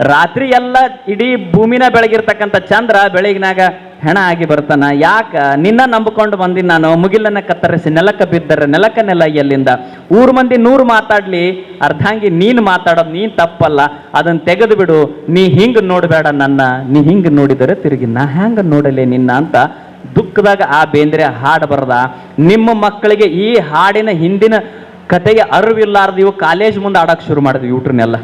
ರಾತ್ರಿ ಎಲ್ಲ ಇಡೀ ಭೂಮಿನ ಬೆಳಗಿರ್ತಕ್ಕಂಥ ಚಂದ್ರ ಬೆಳಗಿನಾಗ ಹೆಣ ಆಗಿ ಬರ್ತಾನ ಯಾಕ? ನಿನ್ನ ನಂಬಿಕೊಂಡು ಬಂದಿನಿ ನಾನು. ಮುಗಿಲನ್ನ ಕತ್ತರಿಸಿ ನೆಲಕ್ಕ ಬಿದ್ದರೆ ನೆಲಕ್ಕ ನೆಲ ಎಲ್ಲಿಂದ? ಊರು ಮಂದಿ ನೂರು ಮಾತಾಡ್ಲಿ. ಅರ್ಧಾಂಗಿ ನೀನು ಮಾತಾಡೋದು ನೀನು ತಪ್ಪಲ್ಲ. ಅದನ್ನ ತೆಗೆದು ಬಿಡು. ನೀ ಹಿಂಗೆ ನೋಡಬೇಡ ನನ್ನ. ನೀ ಹಿಂಗೆ ನೋಡಿದರೆ ತಿರುಗಿ ನಾ ಹ್ಯಾಂಗ ನೋಡಲಿ ನಿನ್ನ ಅಂತ ದುಃಖದಾಗ ಆ ಬೇಂದ್ರೆ ಹಾಡು ಬರದ. ನಿಮ್ಮ ಮಕ್ಕಳಿಗೆ ಈ ಹಾಡಿನ ಹಿಂದಿನ ಕತೆಗೆ ಅರಿವಿಲ್ಲಾರ್ದು ಇವು ಕಾಲೇಜ್ ಮುಂದೆ ಆಡಕ್ ಶುರು ಮಾಡಿದ್ವಿ ಇವ್ರನ್ನೆಲ್ಲ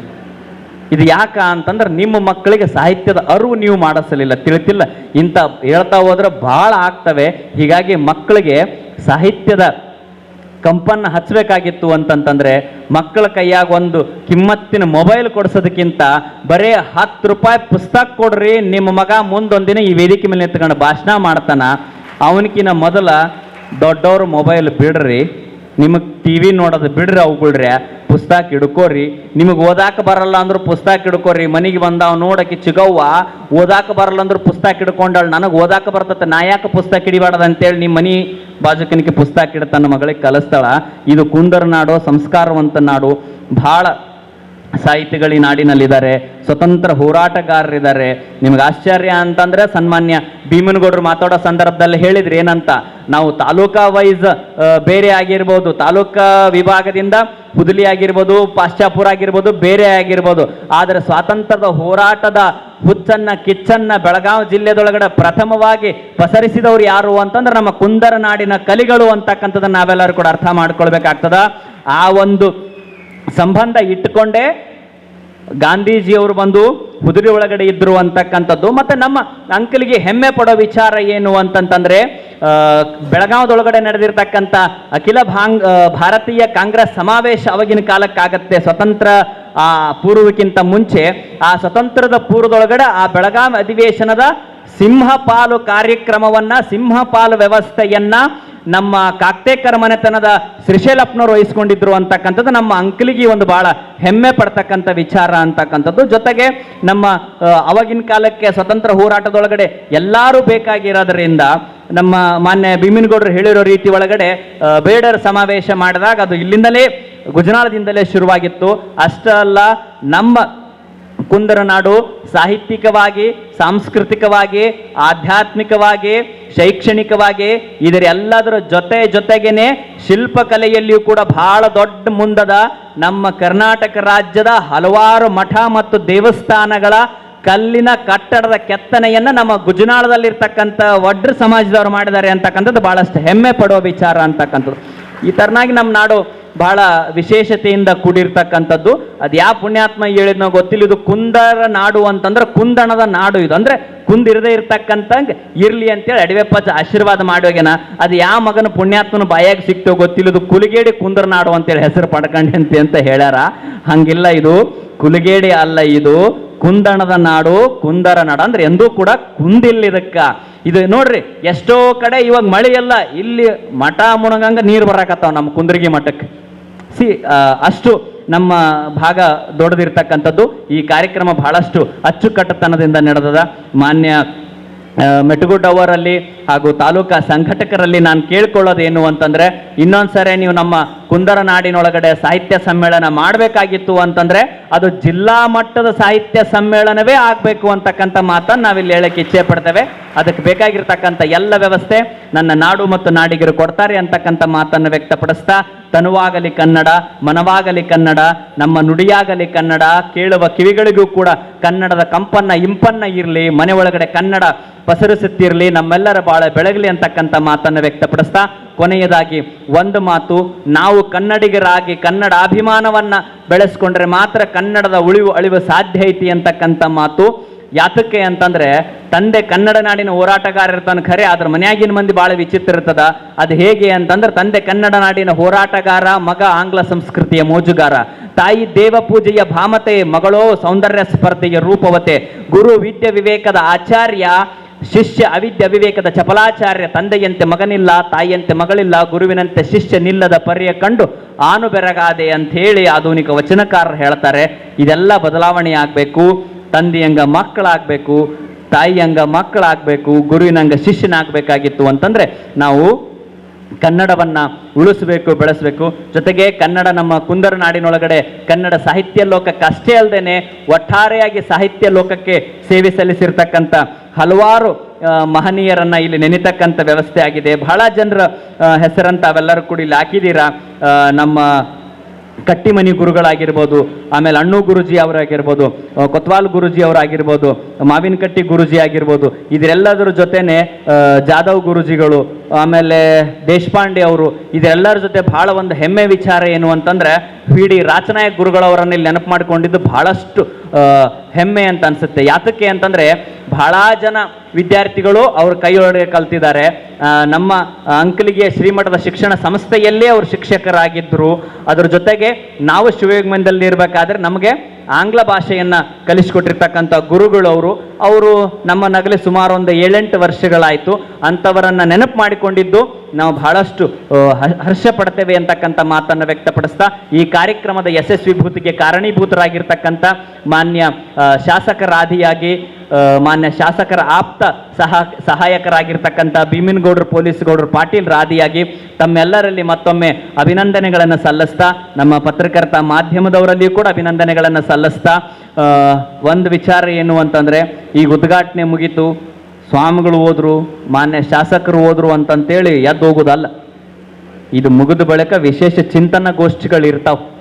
ಇದು ಯಾಕ ಅಂತಂದ್ರೆ ನಿಮ್ಮ ಮಕ್ಕಳಿಗೆ ಸಾಹಿತ್ಯದ ಅರಿವು ನೀವು ಮಾಡಿಸಲಿಲ್ಲ, ತಿಳಿತಿಲ್ಲ. ಇಂಥ ಹೇಳ್ತಾ ಹೋದ್ರೆ ಭಾಳ ಆಗ್ತವೆ. ಹೀಗಾಗಿ ಮಕ್ಕಳಿಗೆ ಸಾಹಿತ್ಯದ ಕಂಪನ್ನ ಹಚ್ಚಬೇಕಾಗಿತ್ತು ಅಂತಂತಂದರೆ ಮಕ್ಕಳ ಕೈಯಾಗ ಒಂದು ಕಿಮ್ಮತ್ತಿನ ಮೊಬೈಲ್ ಕೊಡ್ಸೋದಕ್ಕಿಂತ ಬರೇ ಹತ್ತು ರೂಪಾಯಿ ಪುಸ್ತಕ ಕೊಡ್ರಿ, ನಿಮ್ಮ ಮಗ ಮುಂದೊಂದಿನ ಈ ವೇದಿಕೆ ಮೇಲೆ ನಿಂತ್ಕೊಂಡು ಭಾಷಣ ಮಾಡ್ತಾನ. ಅವನಕಿನ ಮೊದಲ ದೊಡ್ಡವರು ಮೊಬೈಲ್ ಬಿಡ್ರಿ. ನಿಮಗೆ ಟಿ ವಿ ನೋಡೋದು ಬಿಡ್ರಿ ಅವುಗಳ್ರಿ ಪುಸ್ತಕ ಹಿಡ್ಕೋರಿ. ನಿಮಗೆ ಓದಾಕ ಬರಲ್ಲ ಅಂದ್ರೆ ಪುಸ್ತಕ ಹಿಡ್ಕೋರಿ. ಮನೆಗೆ ಬಂದಾವ ನೋಡಕ್ಕೆ ಚಿಗವ್ವ, ಓದಾಕ ಬರಲ್ಲ ಅಂದ್ರೆ ಪುಸ್ತಕ ಹಿಡ್ಕೊಂಡಾಳ. ನನಗೆ ಓದಾಕ ಬರ್ತತೆ, ನಾ ಯಾಕೆ ಪುಸ್ತಕ ಹಿಡಿಬಾರ್ದು ಅಂತೇಳಿ ನಿಮ್ಮ ಮನೆ ಬಾಜುಕನಿಗೆ ಪುಸ್ತಕ ಹಿಡ ತನ್ನ ಮಗಳಿಗೆ ಕಲಿಸ್ತಾಳ. ಇದು ಕುಂದರ ನಾಡು, ಸಂಸ್ಕಾರವಂತ ನಾಡು. ಬಹಳ ಸಾಹಿತಿಗಳು ಈ ನಾಡಿನಲ್ಲಿದ್ದಾರೆ. ಸ್ವತಂತ್ರ ಹೋರಾಟಗಾರರಿದ್ದಾರೆ. ನಿಮ್ಗೆ ಆಶ್ಚರ್ಯ ಅಂತಂದ್ರೆ ಸನ್ಮಾನ್ಯ ಭೀಮನಗೌಡರು ಮಾತಾಡೋ ಸಂದರ್ಭದಲ್ಲಿ ಹೇಳಿದ್ರಿ ಏನಂತ, ನಾವು ತಾಲೂಕಾ ವೈಸ್ ಬೇರೆ ಆಗಿರ್ಬೋದು, ತಾಲೂಕಾ ವಿಭಾಗದಿಂದ ಹುದಲಿ ಆಗಿರ್ಬೋದು, ಪಾಶ್ಚಾಪುರ ಆಗಿರ್ಬೋದು, ಬೇರೆ ಆಗಿರ್ಬೋದು. ಆದರೆ ಸ್ವಾತಂತ್ರ್ಯದ ಹೋರಾಟದ ಹುಚ್ಚನ್ನ, ಕಿಚ್ಚನ್ನ ಬೆಳಗಾವಿ ಜಿಲ್ಲೆದೊಳಗಡೆ ಪ್ರಥಮವಾಗಿ ಪಸರಿಸಿದವರು ಯಾರು ಅಂತಂದ್ರೆ ನಮ್ಮ ಕುಂದರ ನಾಡಿನ ಕಲಿಗಳು ಅಂತಕ್ಕಂಥದ್ದನ್ನ ನಾವೆಲ್ಲರೂ ಕೂಡ ಅರ್ಥ ಮಾಡ್ಕೊಳ್ಬೇಕಾಗ್ತದ. ಆ ಒಂದು ಸಂಬಂಧ ಇಟ್ಟುಕೊಂಡೇ ಗಾಂಧೀಜಿಯವರು ಬಂದು ಕುದುರೆ ಒಳಗಡೆ ಇದ್ದರು ಅಂತಕ್ಕಂಥದ್ದು. ಮತ್ತೆ ನಮ್ಮ ಅಂಕಲಿಗೆ ಹೆಮ್ಮೆ ಪಡೋ ವಿಚಾರ ಏನು ಅಂತಂತಂದರೆ ಬೆಳಗಾವದೊಳಗಡೆ ನಡೆದಿರ್ತಕ್ಕಂಥ ಅಖಿಲ ಭಾಂಗ್ ಭಾರತೀಯ ಕಾಂಗ್ರೆಸ್ ಸಮಾವೇಶ ಅವಾಗಿನ ಕಾಲಕ್ಕಾಗತ್ತೆ. ಸ್ವತಂತ್ರ, ಆ, ಪೂರ್ವಕ್ಕಿಂತ ಮುಂಚೆ ಆ ಸ್ವತಂತ್ರದ ಪೂರ್ವದೊಳಗಡೆ ಆ ಬೆಳಗಾವಿ ಅಧಿವೇಶನದ ಸಿಂಹಪಾಲು ಕಾರ್ಯಕ್ರಮವನ್ನ, ಸಿಂಹಪಾಲು ವ್ಯವಸ್ಥೆಯನ್ನ ನಮ್ಮ ಕಾಕ್ತೇಕರ ಮನೆತನದ ಶ್ರೀಶೈಲಪ್ಪನವರು ವಹಿಸ್ಕೊಂಡಿದ್ರು ಅಂತಕ್ಕಂಥದ್ದು, ನಮ್ಮ ಅಂಕಲಿಗೆ ಒಂದು ಬಹಳ ಹೆಮ್ಮೆ ಪಡ್ತಕ್ಕಂಥ ವಿಚಾರ ಅಂತಕ್ಕಂಥದ್ದು. ಜೊತೆಗೆ ನಮ್ಮ ಅವಾಗಿನ ಕಾಲಕ್ಕೆ ಸ್ವತಂತ್ರ ಹೋರಾಟದೊಳಗಡೆ ಎಲ್ಲರೂ ಬೇಕಾಗಿರೋದ್ರಿಂದ ನಮ್ಮ ಮಾನ್ಯ ಭೀಮಿನಗೌಡರು ಹೇಳಿರೋ ರೀತಿ ಒಳಗಡೆ ಬೇಡರ ಸಮಾವೇಶ ಮಾಡಿದಾಗ ಅದು ಇಲ್ಲಿಂದಲೇ, ಗುಜರಾಳದಿಂದಲೇ ಶುರುವಾಗಿತ್ತು. ಅಷ್ಟೇ ಅಲ್ಲ ನಮ್ಮ ಕುಂದರ ನಾಡು ಸಾಹಿತ್ಯಿಕವಾಗಿ, ಸಾಂಸ್ಕೃತಿಕವಾಗಿ, ಆಧ್ಯಾತ್ಮಿಕವಾಗಿ, ಶೈಕ್ಷಣಿಕವಾಗಿ ಇದರೆಲ್ಲದರ ಜೊತೆ ಜೊತೆಗೇನೆ ಶಿಲ್ಪಕಲೆಯಲ್ಲಿಯೂ ಕೂಡ ಬಹಳ ದೊಡ್ಡ ಮುಂದದ ನಮ್ಮ ಕರ್ನಾಟಕ ರಾಜ್ಯದ ಹಲವಾರು ಮಠ ಮತ್ತು ದೇವಸ್ಥಾನಗಳ ಕಲ್ಲಿನ ಕಟ್ಟಡದ ಕೆತ್ತನೆಯನ್ನ ನಮ್ಮ ಗುಜನಾಳದಲ್ಲಿರ್ತಕ್ಕಂಥ ಒಡ್ರ ಸಮಾಜದವರು ಮಾಡಿದ್ದಾರೆ ಅಂತಕ್ಕಂಥದ್ದು ಬಹಳಷ್ಟು ಹೆಮ್ಮೆ ಪಡುವ ವಿಚಾರ ಅಂತಕ್ಕಂಥದ್ದು. ಈ ತರನಾಗಿ ನಮ್ಮ ನಾಡು ಬಹಳ ವಿಶೇಷತೆಯಿಂದ ಕೂಡಿರ್ತಕ್ಕಂಥದ್ದು. ಅದು ಯಾವ ಪುಣ್ಯಾತ್ಮ ಹೇಳಿದ್ನೋ ಗೊತ್ತಿಲ್ಲ. ಇದು ಕುಂದರ ನಾಡು ಅಂತಂದ್ರೆ ಕುಂದಣದ ನಾಡು ಇದು. ಅಂದ್ರೆ ಕುಂದಿರದೇ ಇರ್ತಕ್ಕಂಥ ಇರ್ಲಿ ಅಂತೇಳಿ ಅಡಿವೆಪ್ಪ ಆಶೀರ್ವಾದ ಮಾಡೋಗೇನ ಅದು ಯಾವ ಮಗನ ಪುಣ್ಯಾತ್ಮನ ಬಾಯಾಗ ಸಿಕ್ತೋ ಗೊತ್ತಿಲ್ಲ. ಇದು ಕುಲಿಗೇಡಿ ಕುಂದರ ನಾಡು ಅಂತೇಳಿ ಹೆಸರು ಪಡ್ಕೊಂಡಂತೆ ಅಂತ ಹೇಳ್ಯಾರ. ಹಂಗಿಲ್ಲ ಇದು. ಕುಲಿಗೇಡಿ ಅಲ್ಲ ಇದು. ಕುಂದಣದ ನಾಡು, ಕುಂದರ ನಾಡು. ಅಂದ್ರೆ ಎಂದೂ ಕೂಡ ಕುಂದಿಲ್ಲ ಇದಕ್ಕ ಇದು ನೋಡ್ರಿ, ಎಷ್ಟೋ ಕಡೆ ಇವಾಗ ಮಳೆ ಎಲ್ಲ ಇಲ್ಲಿ ಮಠ ಮುಣಗಂಗ ನೀರು ಬರಾಕತ್ತಾವ ನಮ್ಮ ಕುಂದ್ರಗಿ ಮಠಕ್ಕೆ ಸಿ ಅಷ್ಟು ನಮ್ಮ ಭಾಗ ದೊಡ್ಡದಿರ್ತಕ್ಕಂಥದ್ದು. ಈ ಕಾರ್ಯಕ್ರಮ ಬಹಳಷ್ಟು ಅಚ್ಚುಕಟ್ಟತನದಿಂದ ನಡೆದದ. ಮಾನ್ಯ ಮೆಟುಗುಡ್ಡವರಲ್ಲಿ ಹಾಗೂ ತಾಲೂಕಾ ಸಂಘಟಕರಲ್ಲಿ ನಾನು ಕೇಳ್ಕೊಳ್ಳೋದೇನು ಇನ್ನೊಂದು ಸಾರಿ ನೀವು ನಮ್ಮ ಕುಂದರ ನಾಡಿನೊಳಗಡೆ ಸಾಹಿತ್ಯ ಸಮ್ಮೇಳನ ಮಾಡಬೇಕಾಗಿತ್ತು ಅಂತಂದ್ರೆ ಅದು ಜಿಲ್ಲಾ ಮಟ್ಟದ ಸಾಹಿತ್ಯ ಸಮ್ಮೇಳನವೇ ಆಗಬೇಕು ಅಂತಕ್ಕಂಥ ಮಾತನ್ನು ನಾವಿಲ್ಲಿ ಹೇಳಕ್ಕೆ ಇಚ್ಛೆ ಪಡ್ತೇವೆ. ಅದಕ್ಕೆ ಬೇಕಾಗಿರ್ತಕ್ಕಂಥ ಎಲ್ಲ ವ್ಯವಸ್ಥೆ ನನ್ನ ನಾಡು ಮತ್ತು ನಾಡಿಗರು ಕೊಡ್ತಾರೆ ಅಂತಕ್ಕಂಥ ಮಾತನ್ನು ವ್ಯಕ್ತಪಡಿಸ್ತಾ, ತನುವಾಗಲಿ ಕನ್ನಡ, ಮನವಾಗಲಿ ಕನ್ನಡ, ನಮ್ಮ ನುಡಿಯಾಗಲಿ ಕನ್ನಡ, ಕೇಳುವ ಕಿವಿಗಳಿಗೂ ಕೂಡ ಕನ್ನಡದ ಕಂಪನ್ನ, ಇಂಪನ್ನ ಇರಲಿ ಮನೆ ಒಳಗಡೆ ಕನ್ನಡ ಪಸರಿಸುತ್ತಿರಲಿ, ನಮ್ಮೆಲ್ಲರ ಬಾಳ ಬೆಳಗಲಿ ಅಂತಕ್ಕಂಥ ಮಾತನ್ನು ವ್ಯಕ್ತಪಡಿಸ್ತಾ ಕೊನೆಯದಾಗಿ ಒಂದು ಮಾತು, ನಾವು ಕನ್ನಡಿಗರಾಗಿ ಕನ್ನಡ ಅಭಿಮಾನವನ್ನ ಬೆಳೆಸ್ಕೊಂಡ್ರೆ ಮಾತ್ರ ಕನ್ನಡದ ಉಳಿವು ಅಳಿವು ಸಾಧ್ಯ ಐತಿ ಅಂತಕ್ಕಂಥ ಮಾತು. ಯಾತಕ್ಕೆ ಅಂತಂದ್ರೆ, ತಂದೆ ಕನ್ನಡ ನಾಡಿನ ಹೋರಾಟಗಾರ ಇರ್ತಾನೆ ಖರೆ, ಆದ್ರ ಮನೆಯಾಗಿನ ಮಂದಿ ಬಹಳ ವಿಚಿತ್ರ ಇರ್ತದ. ಅದು ಹೇಗೆ ಅಂತಂದ್ರೆ, ತಂದೆ ಕನ್ನಡ ನಾಡಿನ ಹೋರಾಟಗಾರ, ಮಗ ಆಂಗ್ಲ ಸಂಸ್ಕೃತಿಯ ಮೋಜುಗಾರ. ತಾಯಿ ದೇವ ಪೂಜೆಯ ಭಾಮತೆ, ಮಗಳೋ ಸೌಂದರ್ಯ ಸ್ಪರ್ಧೆಯ ರೂಪವತೆ. ಗುರು ವಿದ್ಯೆ ವಿವೇಕದ ಆಚಾರ್ಯ ಶಿಷ್ಯ ಅವಿದ್ಯ ಅವಿವೇಕದ ಚಪಲಾಚಾರ್ಯ ತಂದೆಯಂತೆ ಮಗನಿಲ್ಲ, ತಾಯಿಯಂತೆ ಮಗಳಿಲ್ಲ, ಗುರುವಿನಂತೆ ಶಿಷ್ಯ ನಿಲ್ಲದ ಪರ್ಯ ಕಂಡು ಆನು ಬೆರಗಾದೆ ಅಂತ ಹೇಳಿ ಆಧುನಿಕ ವಚನಕಾರರು ಹೇಳ್ತಾರೆ. ಇದೆಲ್ಲ ಬದಲಾವಣೆ ಆಗಬೇಕು, ತಂದೆಯಂಗ ಮಕ್ಕಳಾಗಬೇಕು, ತಾಯಿಯಂಗ ಮಕ್ಕಳಾಗಬೇಕು, ಗುರುವಿನಂಗ ಶಿಷ್ಯನಾಗಬೇಕಾಗಿತ್ತು ಅಂತಂದ್ರೆ ನಾವು ಕನ್ನಡವನ್ನ ಉಳಿಸಬೇಕು, ಬೆಳೆಸಬೇಕು. ಜೊತೆಗೆ ಕನ್ನಡ ನಮ್ಮ ಕುಂದರ ನಾಡಿನೊಳಗಡೆ ಕನ್ನಡ ಸಾಹಿತ್ಯ ಲೋಕಕ್ಕೆ ಅಷ್ಟೇ ಅಲ್ಲದೆ ಒಟ್ಟಾರೆಯಾಗಿ ಸಾಹಿತ್ಯ ಲೋಕಕ್ಕೆ ಸೇವೆ ಸಲ್ಲಿಸಿರ್ತಕ್ಕಂಥ ಹಲವಾರು ಮಹನೀಯರನ್ನು ಇಲ್ಲಿ ನೆನೆತಕ್ಕಂಥ ವ್ಯವಸ್ಥೆ ಆಗಿದೆ. ಬಹಳ ಜನರ ಹೆಸರಂತ ಅವೆಲ್ಲರೂ ಕೂಡ ಇಲ್ಲಿ ಹಾಕಿದ್ದೀರಾ? ನಮ್ಮ ಕಟ್ಟಿಮನಿ ಗುರುಗಳಾಗಿರ್ಬೋದು, ಆಮೇಲೆ ಅಣ್ಣು ಗುರುಜಿ ಅವರಾಗಿರ್ಬೋದು ಕೊತ್ವಾಲ್ ಗುರುಜಿ ಅವರಾಗಿರ್ಬೋದು, ಮಾವಿನಕಟ್ಟಿ ಗುರುಜಿ ಆಗಿರ್ಬೋದು, ಇದರೆಲ್ಲದರ ಜೊತೆನೆ ಜಾಧವ್ ಗುರುಜಿಗಳು ಆಮೇಲೆ ದೇಶಪಾಂಡೆ ಅವರು, ಇದೆಲ್ಲರ ಜೊತೆ ಬಹಳ ಒಂದು ಹೆಮ್ಮೆ ವಿಚಾರ ಏನು ಅಂತಂದ್ರೆ, ಪಿ ಡಿ ರಾಚನಾಯಕ್ ಗುರುಗಳವರನ್ನ ಇಲ್ಲಿ ನೆನಪು ಮಾಡಿಕೊಂಡಿದ್ದು ಬಹಳಷ್ಟು ಹೆಮ್ಮೆ ಅಂತ ಅನ್ಸುತ್ತೆ. ಯಾತಕ್ಕೆ ಅಂತಂದ್ರೆ, ಬಹಳ ಜನ ವಿದ್ಯಾರ್ಥಿಗಳು ಅವ್ರ ಕೈಯೊಳಗೆ ಕಲ್ತಿದ್ದಾರೆ. ನಮ್ಮ ಅಂಕಲಿಗೆ ಶ್ರೀಮಠದ ಶಿಕ್ಷಣ ಸಂಸ್ಥೆಯಲ್ಲೇ ಅವರು ಶಿಕ್ಷಕರಾಗಿದ್ದರು ಅದ್ರ ಜೊತೆಗೆ ನಾವು ಶಿವಯೋಗಮಂದಲ್ಲಿ ಇರಬೇಕಾದ್ರೆ ನಮಗೆ ಆಂಗ್ಲ ಭಾಷೆಯನ್ನು ಕಲಿಸಿಕೊಟ್ಟಿರ್ತಕ್ಕಂಥ ಗುರುಗಳು ಅವರು ಅವರು ನಮ್ಮ ನಗಲಿ ಸುಮಾರು ಒಂದು ಏಳೆಂಟು ವರ್ಷಗಳಾಯಿತು, ಅಂಥವರನ್ನು ನೆನಪು ಮಾಡಿಕೊಂಡಿದ್ದು ನಾವು ಬಹಳಷ್ಟು ಹರ್ಷ ಪಡ್ತೇವೆ ಅಂತಕ್ಕಂಥ ಮಾತನ್ನು ವ್ಯಕ್ತಪಡಿಸ್ತಾ, ಈ ಕಾರ್ಯಕ್ರಮದ ಯಶಸ್ವಿಭೂತಿಗೆ ಕಾರಣೀಭೂತರಾಗಿರ್ತಕ್ಕಂಥ ಮಾನ್ಯ ಶಾಸಕರಾದಿಯಾಗಿ ಮಾನ್ಯ ಶಾಸಕರ ಆಪ್ತ ಸಹ, ಸಹಾಯಕರಾಗಿರ್ತಕ್ಕಂಥ ಭೀಮನಗೌಡರು ಪೊಲೀಸ್ ಗೌಡರು, ಪಾಟೀಲ್ ರಾದಿಯಾಗಿ ತಮ್ಮೆಲ್ಲರಲ್ಲಿ ಮತ್ತೊಮ್ಮೆ ಅಭಿನಂದನೆಗಳನ್ನು ಸಲ್ಲಿಸ್ತಾ, ನಮ್ಮ ಪತ್ರಕರ್ತ ಮಾಧ್ಯಮದವರಲ್ಲಿಯೂ ಕೂಡ ಅಭಿನಂದನೆಗಳನ್ನು ಸಲ್ಲಿಸ್ತಾ ಒಂದು ವಿಚಾರ ಏನು ಅಂತಂದರೆ ಈಗ ಉದ್ಘಾಟನೆ ಮುಗೀತು ಸ್ವಾಮಿಗಳು ಹೋದರು, ಮಾನ್ಯ ಶಾಸಕರು ಹೋದರು ಅಂತಂತೇಳಿ ಎದ್ದು ಹೋಗೋದಲ್ಲ. ಇದು ಮುಗಿದ ಬಳಿಕ ವಿಶೇಷ ಚಿಂತನ ಗೋಷ್ಠಿಗಳು ಇರ್ತಾವೆ.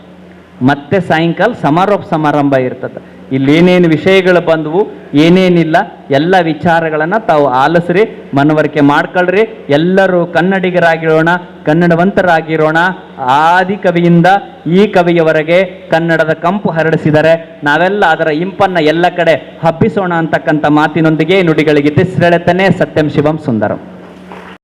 ಮತ್ತೆ ಸಾಯಂಕಾಲ ಸಮಾರೋಪ ಸಮಾರಂಭ ಇರ್ತದೆ. ಇಲ್ಲೇನೇನು ವಿಷಯಗಳು ಬಂದವು, ಏನೇನಿಲ್ಲ, ಎಲ್ಲ ವಿಚಾರಗಳನ್ನು ತಾವು ಆಲಿಸ್ರಿ, ಮನವರಿಕೆ ಮಾಡ್ಕೊಳ್ರಿ, ಎಲ್ಲರೂ ಕನ್ನಡಿಗರಾಗಿರೋಣ, ಕನ್ನಡವಂತರಾಗಿರೋಣ, ಆದಿ ಕವಿಯಿಂದ ಈ ಕವಿಯವರೆಗೆ ಕನ್ನಡದ ಕಂಪು ಹರಡಿಸಿದರೆ, ನಾವೆಲ್ಲ ಅದರ ಇಂಪನ್ನು ಎಲ್ಲ ಕಡೆ ಹಬ್ಬಿಸೋಣ ಅಂತಕ್ಕಂಥ ಮಾತಿನೊಂದಿಗೆ ನುಡಿಗಳಿಗೆ ತಿಸ್ರೆಳೆತನೆ ಸತ್ಯಂ ಶಿವಂ ಸುಂದರಂ.